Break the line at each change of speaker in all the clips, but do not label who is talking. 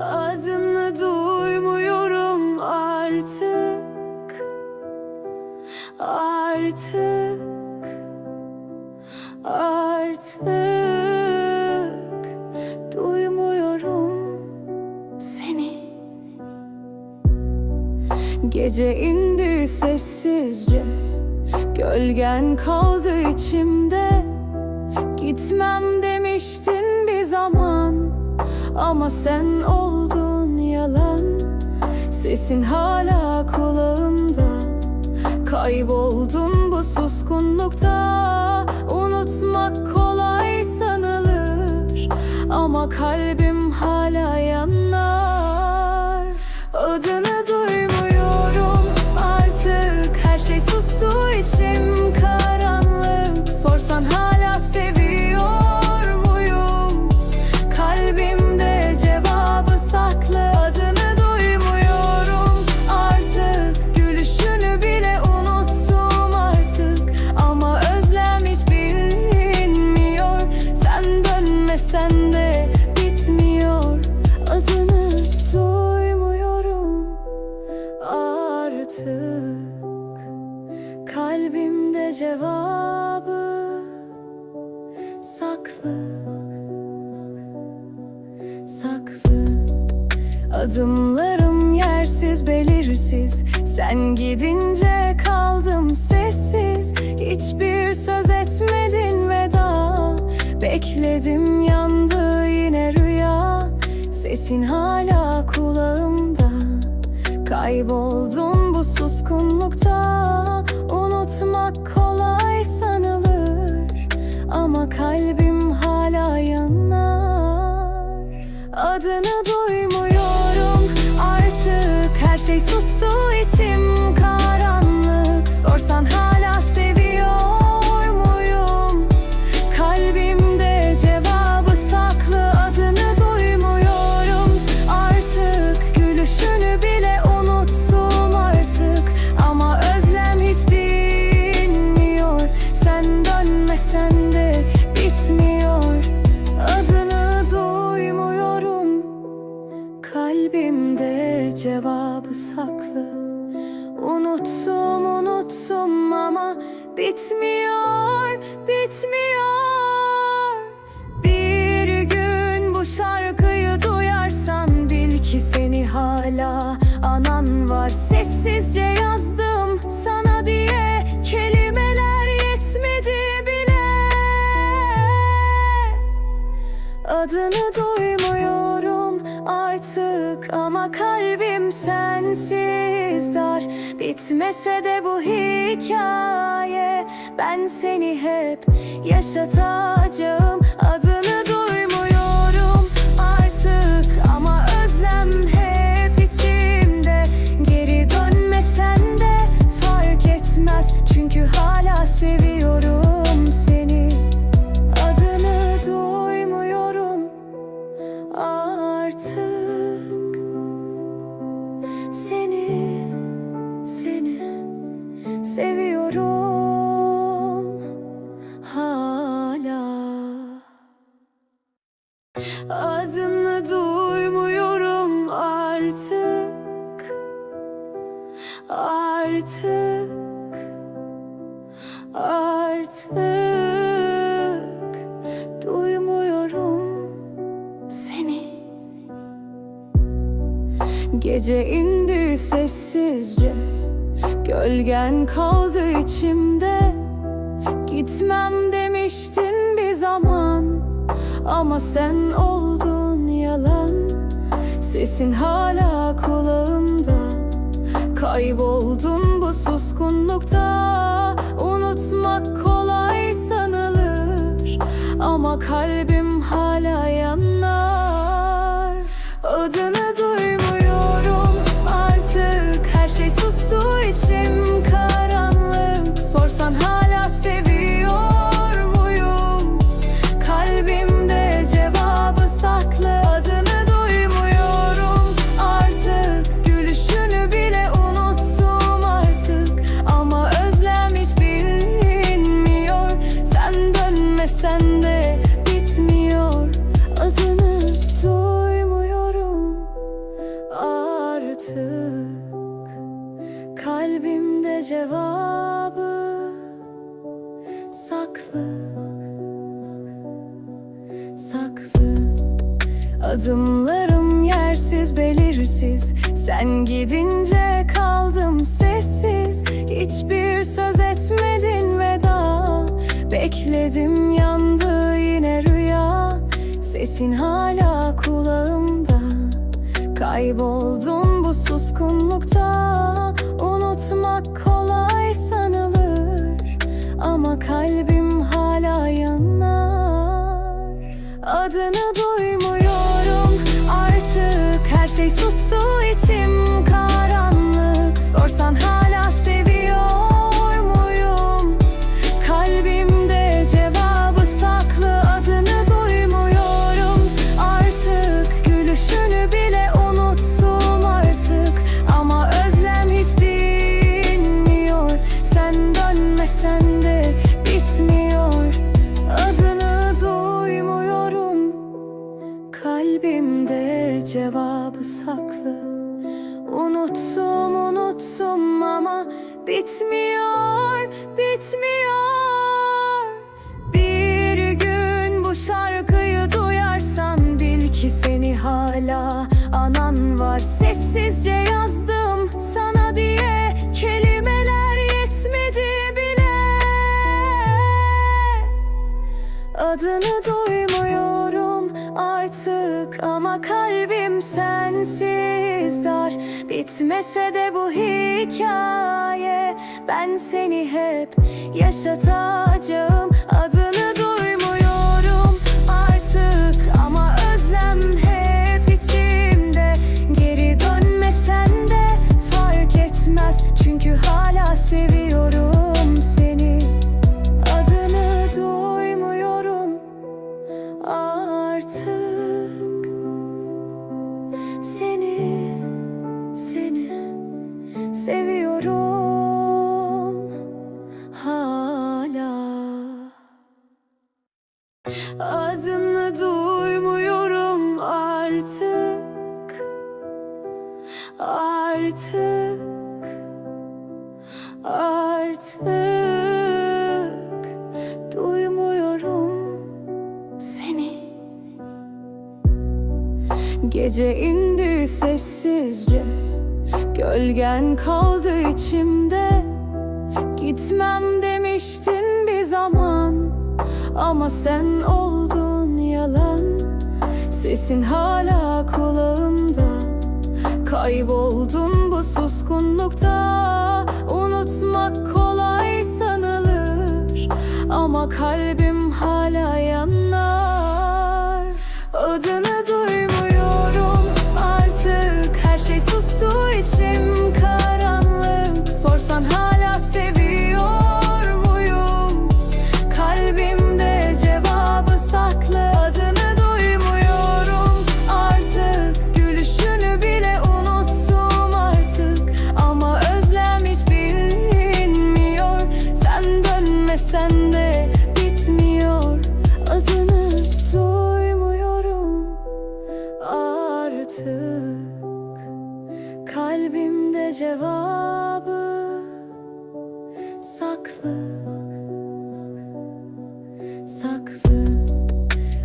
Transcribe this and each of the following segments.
Adını duymuyorum artık. Artık. Artık. Duymuyorum seni. Gece indi sessizce. Gölgen kaldı içimde. Gitmem demiştin bir zaman. Ama sen yalan Sesin hala kulağımda. Kayboldum bu suskunlukta. Unutmak kolay sanılır. Ama kalbim hala yanar saklı. Saklı. Adımlarım yersiz belirsiz. Sen gidince kaldım sessiz. Hiçbir söz etmedin veda. Bekledim yandı yine rüya. Sesin hala kulağımda. Kayboldum bu suskunlukta kalbim hala yanar. Adını duymuyorum var. Sessizce yazdım sana diye. Kelimeler yetmedi bile. Adını duymuyorum artık ama kalbim sensiz dar. Bitmese de bu hikaye ben seni hep yaşatacağım Adını duymuyorum artık. Artık. Artık. Duymuyorum seni. Gece indi sessizce. Gölgen kaldı içimde. Gitmem demiştin Ama sen oldun yalan. Sesin hala kulağımda. Kayboldum bu suskunlukta. Unutmak kolay sanılır. Ama kalbim hala yanar saklı saklı. Adımlarım yersiz belirsiz. Sen gidince kaldım sessiz. Hiçbir söz etmedin veda. Bekledim yandı yine rüya. Sesin hala kulağımda. Kayboldun bu suskunlukta Adını sensiz dar Bitmese de bu hikaye. Ben seni hep yaşatacağım. Adını Adını duymuyorum artık. Artık Artık duymuyorum seni. Gece indi sessizce Gölgen kaldı içimde. Gitmem demiştin bir zaman Ama sen oldun yalan. Sesin hala kulağımda. Kayboldun bu suskunlukta. Unutmak kolay sanılır. Ama kalbim saklı saklı.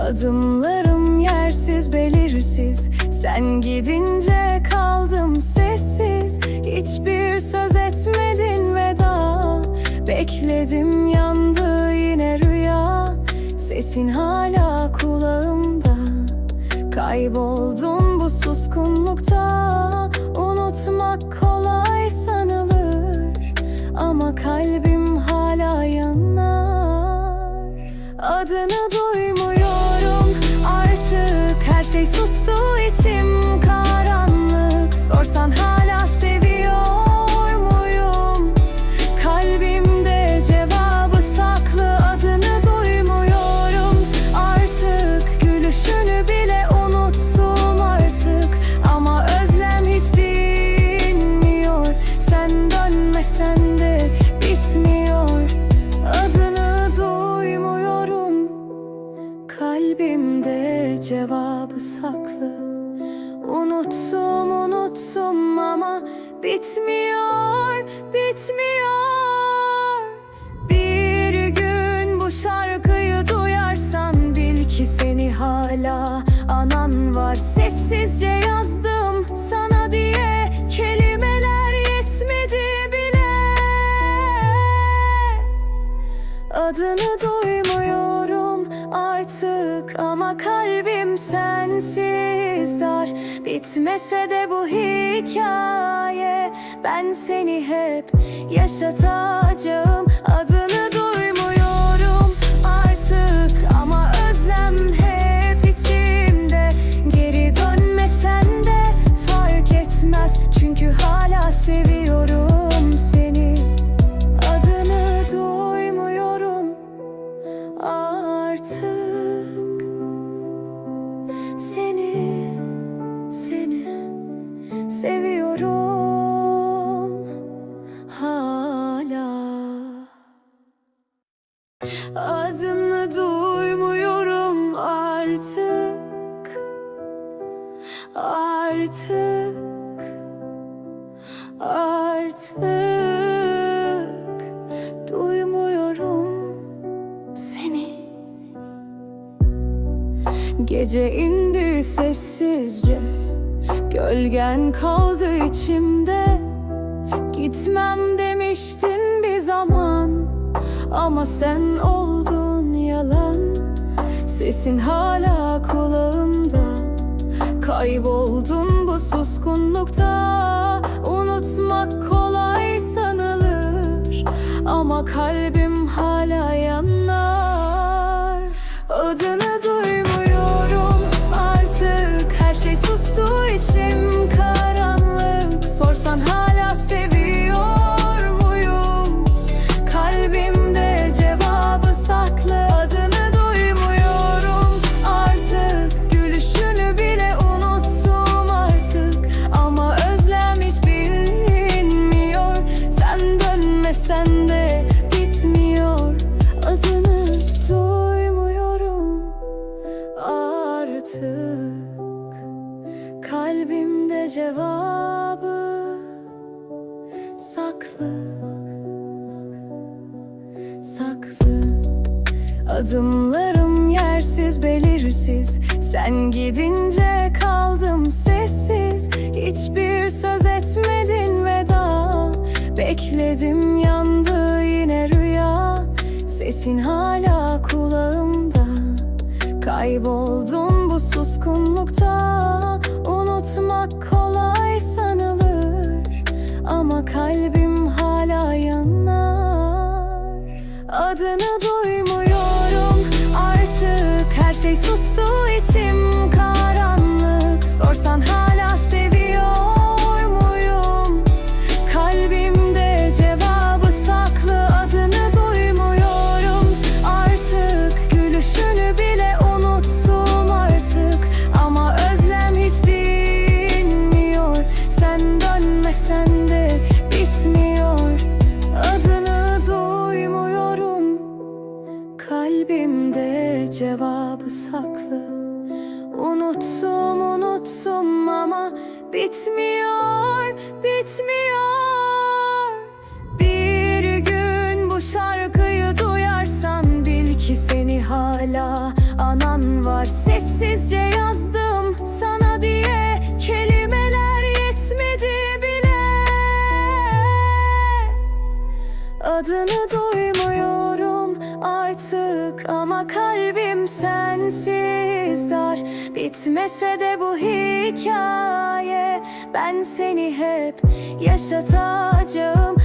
Adımlarım yersiz belirsiz. Sen gidince kaldım sessiz. Hiçbir söz etmedin veda. Bekledim yandı yine rüya. Sesin hala kulağımda. Kayboldun bu suskunlukta. Unutmak kolay sanılır Ama kalbim hala yanar. Adını duymuyorum. Artık Her şey sustu sessizce yazdım sana diye. Kelimeler yetmedi bile. Adını duymuyorum artık ama kalbim sensiz dar. Bitmese de bu hikaye ben seni hep yaşatacağım. Adını Adını duymuyorum artık. Artık Artık duymuyorum seni. Gece indi sessizce Gölgen kaldı içimde. Gitmem demiştin bir zaman Ama sen oldun yalan. Sesin hala kulağımda. Kayboldum bu suskunlukta. Unutmak kolay sanılır. Ama kalbim hala yanar saklı saklı. Adımlarım yersiz belirsiz. Sen gidince kaldım sessiz. Hiçbir söz etmedin veda. Bekledim yandı yine rüya. Sesin hala kulağımda. Kayboldum bu suskunlukta kalbim hala yanar. Adını Adını duymuyorum artık ama kalbim sensiz dar. Bitmese de bu hikaye ben seni hep yaşatacağım